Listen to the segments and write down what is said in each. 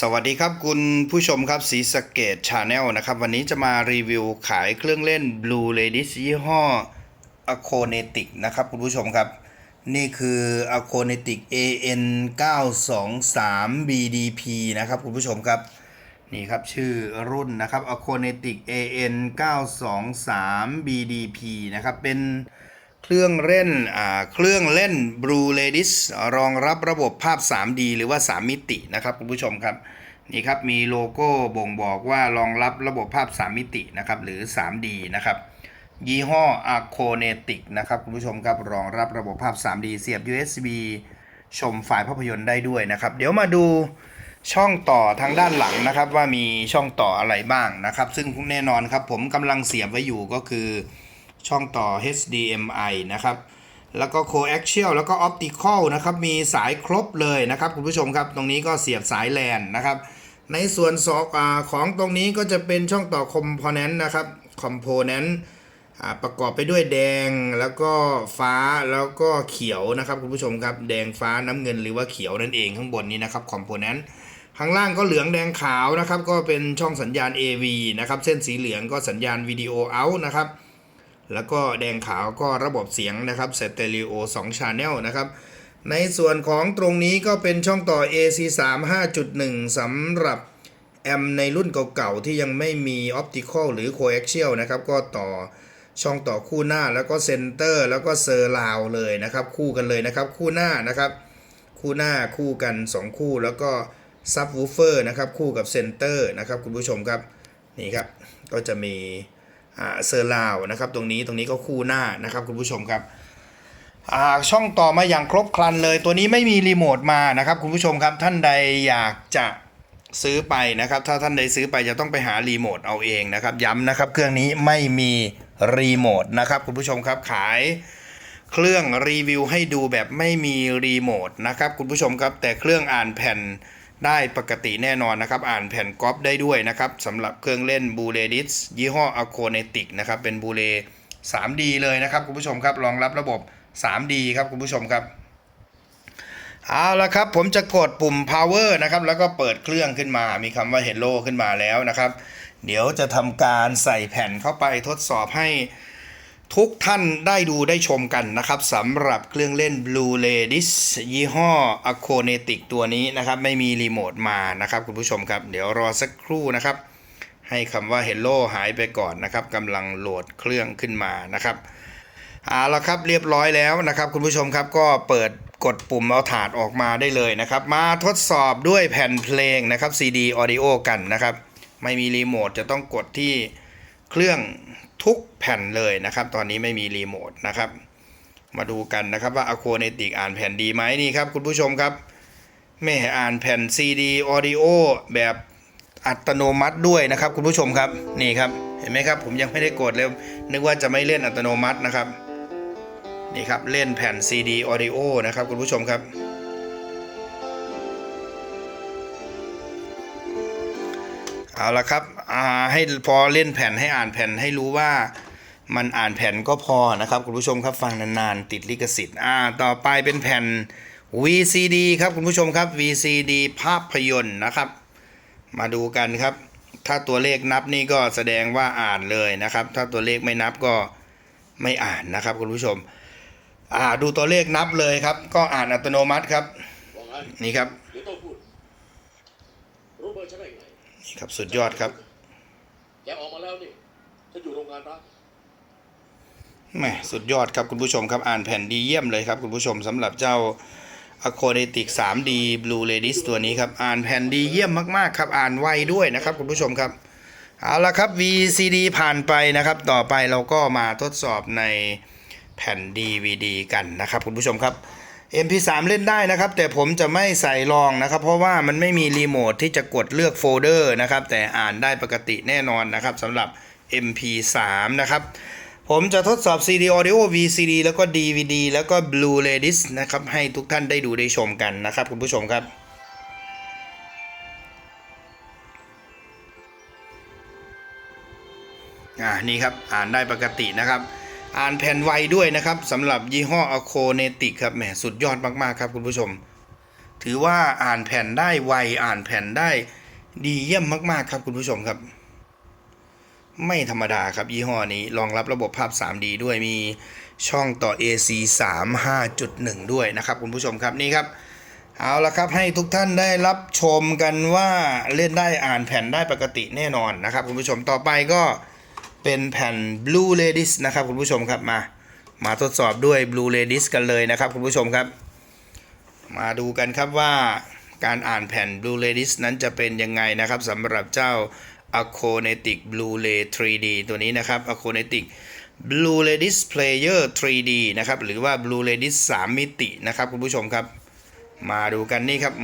สวัสดีครับคุณผู้ชมครับสีสเกตชาแนลนะครับ วันนี้จะมารีวิวขายเครื่องเล่น Blue Ladies ยี่ห้อ a c o n e t i c นะครับ คุณผู้ชมครับ นี่คือ a c o n e t i c AN 923 BDP นะครับ คุณผู้ชมครับ นี่ครับชื่อรุ่นนะครับ a c o n e t i c AN 923 BDP นะครับ เป็น เครื่องเล่นเครื่องเล่น Blue l a d i s รองรับระบบภาพ 3D หรือว่า 3 มิตินะครับคุณผู้ชมครับนี่ครับมีโลโก้บ่งบอกว่ารองรับระบบภาพ 3 มิตินะครับหรือ 3D นะครับยี่ห้อ a c o n e t i c นะครับคุณผู้ชมครับรองรับระบบภาพ 3D เสียบ USB ชมไฟล์ภาพยนตร์ได้ด้วยนะครับเดี๋ยวมาดูช่องต่อทางด้านหลังนะครับว่ามีช่องต่ออะไรบ้างนะครับ ซึ่งแน่นอนครับผมกำลังเสียบไว้อยู่ก็คือ ช่องต่อ HDMI นะครับ แล้วก็ coaxial แล้วก็ optical นะครับ มีสายครบเลยนะครับคุณผู้ชมครับ ตรงนี้ก็เสียบสายแลนนะครับ ในส่วนสอกอของตรงนี้ก็จะเป็นช่องต่อ component นะครับ component ประกอบไปด้วยแดงแล้วก็ฟ้าแล้วก็เขียวนะครับคุณผู้ชมครับ แดงฟ้าน้ำเงินหรือว่าเขียวนั่นเองข้างบนนี้นะครับ component ข้างล่างก็เหลืองแดงขาวนะครับ ก็เป็นช่องสัญญาณ AV นะครับ เส้นสีเหลืองก็สัญญาณวิดีโอ out นะครับ แล้วก็แดงขาวก็ระบบเสียงนะครับสเตอริโอ2 Channel นะครับ ในส่วนของตรงนี้ก็เป็นช่องต่อ AC3 5.1สำหรับแอมในรุ่นเก่าๆ ที่ยังไม่มี Optical หรือ Coaxial นะครับ ก็ต่อช่องต่อคู่หน้าแล้วก็เซนเตอร์ แล้วก็เซอร์ราวเลยนะครับ คู่กันเลยนะครับ คู่หน้านะครับ คู่หน้าคู่กัน 2 คู่แล้วก็ซับวูเฟอร์นะครับ คู่กับเซนเตอร์นะครับ คุณผู้ชมครับ นี่ครับ ก็จะมี เซอร์ลาวนะครับตรงนี้ตรงนี้ก็คู่หน้านะครับคุณผู้ชมครับช่องต่อมาอย่างครบครันเลย ตัวนี้ไม่มีรีโมทมานะครับคุณผู้ชมครับท่านใดอยากจะซื้อไปนะครับ ถ้าท่านใดซื้อไปจะต้องไปหารีโมทเอาเองนะครับ ย้ำนะครับ เครื่องนี้ไม่มีรีโมทนะครับคุณผู้ชมครับขายเครื่องรีวิวให้ดูแบบไม่มีรีโมทนะครับคุณผู้ชมครับแต่เครื่องอ่านแผ่น ได้ปกติแน่นอนนะครับ อ่านแผ่นก๊อปได้ด้วยนะครับสำหรับเครื่องเล่นบูเลดิสยี่ห้อ a c o n e t i c นะครับ เป็นบูเล 3D เลยนะครับคุณผู้ชมครับรองรับระบบ 3D ครับคุณผู้ชมครับเอาละครับผมจะกดปุ่ม power นะครับแล้วก็เปิดเครื่องขึ้นมา มีคำว่า hello ขึ้นมาแล้วนะครับ เดี๋ยวจะทำการใส่แผ่นเข้าไปทดสอบให้ ทุกท่านได้ดูได้ชมกันนะครับสำหรับเครื่องเล่น Blue l a d i s ยี่ห้อ a c o n e t i c ตัวนี้นะครับ ไม่มีรีโมทมานะครับคุณผู้ชมครับ เดี๋ยวรอสักครู่นะครับ ให้คำว่า Hello หายไปก่อนนะครับกำลังโหลดเครื่องขึ้นมานะครับเอาละครับเรียบร้อยแล้วนะครับ คุณผู้ชมครับก็เปิดกดปุ่มเอาถาดออกมาได้เลยนะครับ มาทดสอบด้วยแผ่นเพลงนะครับ CD Audio กันนะครับ ไม่มีรีโมทจะต้องกดที่เครื่อง ทุกแผ่นเลยนะครับ ตอนนี้ไม่มีรีโมทนะครับ มาดูกันนะครับว่า a q u a n e t i c อ่านแผ่นดีไหมนี่ครับ คุณผู้ชมครับแม่อ่านแผ่น CD Audio แบบอัตโนมัติด้วยนะครับ คุณผู้ชมครับนี่ครับเห็นไหมครับ ผมยังไม่ได้กดเลยนึกว่าจะไม่เล่นอัตโนมัตินะครับนี่ครับเล่นแผ่น CD Audio นะครับ คุณผู้ชมครับ เอาละครับให้พอเล่นแผ่นให้อ่านแผ่นให้รู้ว่ามันอ่านแผ่นก็พอนะครับคุณผู้ชมครับฟังนานๆติดลิขสิทธิ์อ่าต่อไปเป็นแผ่น VCD ครับคุณผู้ชมครับ VCD ภาพยนตร์นะครับ มาดูกันครับ ถ้าตัวเลขนับนี่ก็แสดงว่าอ่านเลยนะครับ ถ้าตัวเลขไม่นับก็ไม่อ่านนะครับคุณผู้ชมอ่าดูตัวเลขนับเลยครับ ก็อ่านอัตโนมัติครับ นี่ครับ เดี๋ยวต้องพูดรู้เบอร์ฉันได้ไงนี่ครับสุดยอดครับแกออกมาแล้วนี่ฉันอยู่โรงงานร้างแหมสุดยอดครับคุณผู้ชมครับอ่านแผ่นดีเยี่ยมเลยครับคุณผู้ชมสำหรับเจ้า a c o n e t i c 3D Blue Ladies ตัวนี้ครับอ่านแผ่นดีเยี่ยมมากๆครับอ่านไวด้วยนะครับคุณผู้ชมครับเอาละครับ VCD ผ่านไปนะครับ ต่อไปเราก็มาทดสอบในแผ่น DVD กันนะครับคุณผู้ชมครับ MP3 เล่นได้นะครับ แต่ผมจะไม่ใส่รองนะครับ เพราะว่ามันไม่มีรีโมทที่จะกดเลือกโฟลเดอร์นะครับ แต่อ่านได้ปกติแน่นอนนะครับสำหรับ MP3 นะครับผมจะทดสอบ CD Audio VCD แล้วก็ DVD แล้วก็ Blue Ladies นะครับให้ทุกท่านได้ดูได้ชมกันนะครับคุณผู้ชมครับ อ่านี่ครับอ่านได้ปกตินะครับ อ่านแผ่นไวด้วยนะครับสำหรับยี่ห้อ a c o n e t i c ครับแหมสุดยอดมากๆครับคุณผู้ชม ถือว่าอ่านแผ่นได้ไวอ่านแผ่นได้ดีเยี่ยมมากๆครับคุณผู้ชมครับ ไม่ธรรมดาครับยี่ห้อนี้รองรับระบบภาพ 3D ด้วยมีช่องต่อ AC 3 5.1 ด้วยนะครับคุณผู้ชมครับนี่ครับเอาละครับให้ทุกท่านได้รับชมกันว่าเล่นได้อ่านแผ่นได้ปกติแน่นอนนะครับคุณผู้ชมต่อไปก็ เป็นแผ่น Blue Ladies นะครับคุณผู้ชมครับมา มาทดสอบด้วย Blue Ladies กันเลยนะครับคุณผู้ชมครับ มาดูกันครับว่าการอ่านแผ่น Blue Ladies นั้นจะเป็นยังไงนะครับสำหรับเจ้า Aconetic Blu-ray 3D ตัวนี้นะครับ Aconetic Blu-ray Player 3D นะครับหรือว่า Blu-ray 3มิตินะครับคุณผู้ชมครับ มาดูกันนี่ครับ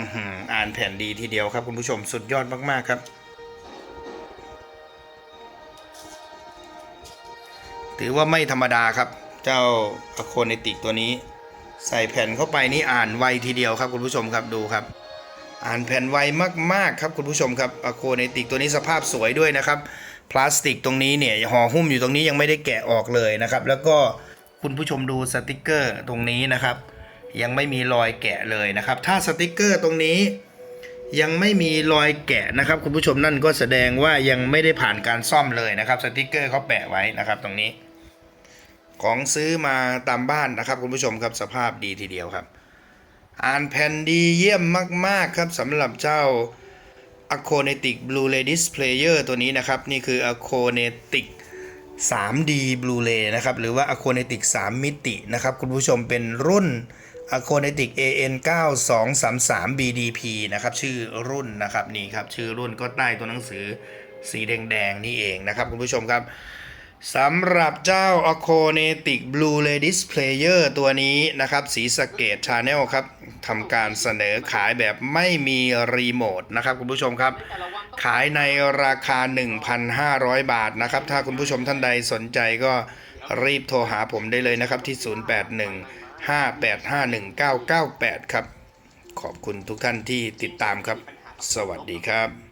อ่านแผ่นดีทีเดียวครับคุณผู้ชมสุดยอดมาก ๆ ครับ ถือว่าไม่ธรรมดาครับ เจ้า Aconetic ตัวนี้ ใส่แผ่นเข้าไปนี่อ่านไวทีเดียวครับคุณผู้ชมครับดูครับ อ่านแผ่นไวมากๆครับคุณผู้ชมครับอะโคเนติกตัวนี้สภาพสวยด้วยนะครับ พลาสติกตรงนี้เนี่ยห่อหุ้มอยู่ตรงนี้ยังไม่ได้แกะออกเลยนะครับ แล้วก็คุณผู้ชมดูสติกเกอร์ตรงนี้นะครับ ยังไม่มีรอยแกะเลยนะครับ ถ้าสติกเกอร์ตรงนี้ยังไม่มีรอยแกะนะครับ คุณผู้ชมนั่นก็แสดงว่ายังไม่ได้ผ่านการซ่อมเลยนะครับสติกเกอร์เขาแปะไว้นะครับตรงนี้ ของซื้อมาตามบ้านนะครับคุณผู้ชมครับสภาพดีทีเดียวครับ อ่านแผ่นดีเยี่ยมมาก ๆ ครับสำหรับเจ้า Aconetic Blu-ray Displayer ตัวนี้นะครับ นี่คือ Aconetic 3D Blu-ray นะครับ หรือว่า Aconetic 3 มิตินะครับ คุณผู้ชมเป็นรุ่น Aconetic AN 9233 BDP นะครับ ชื่อรุ่นนะครับ นี่ครับ ชื่อรุ่นก็ใต้ตัวหนังสือสีแดง ๆ นี่เองนะครับ คุณผู้ชมครับ สำหรับเจ้า Aconetic Blu-ray Displayer ตัวนี้นะครับสีสเกต Channel ครับทำการเสนอขายแบบไม่มีรีโมทนะครับคุณผู้ชมครับ ขายในราคา 1,500 บาทนะครับ ถ้าคุณผู้ชมท่านใดสนใจก็รีบโทรหาผมได้เลยนะครับที่ 0815851998 ครับ ขอบคุณทุกท่านที่ติดตามครับ สวัสดีครับ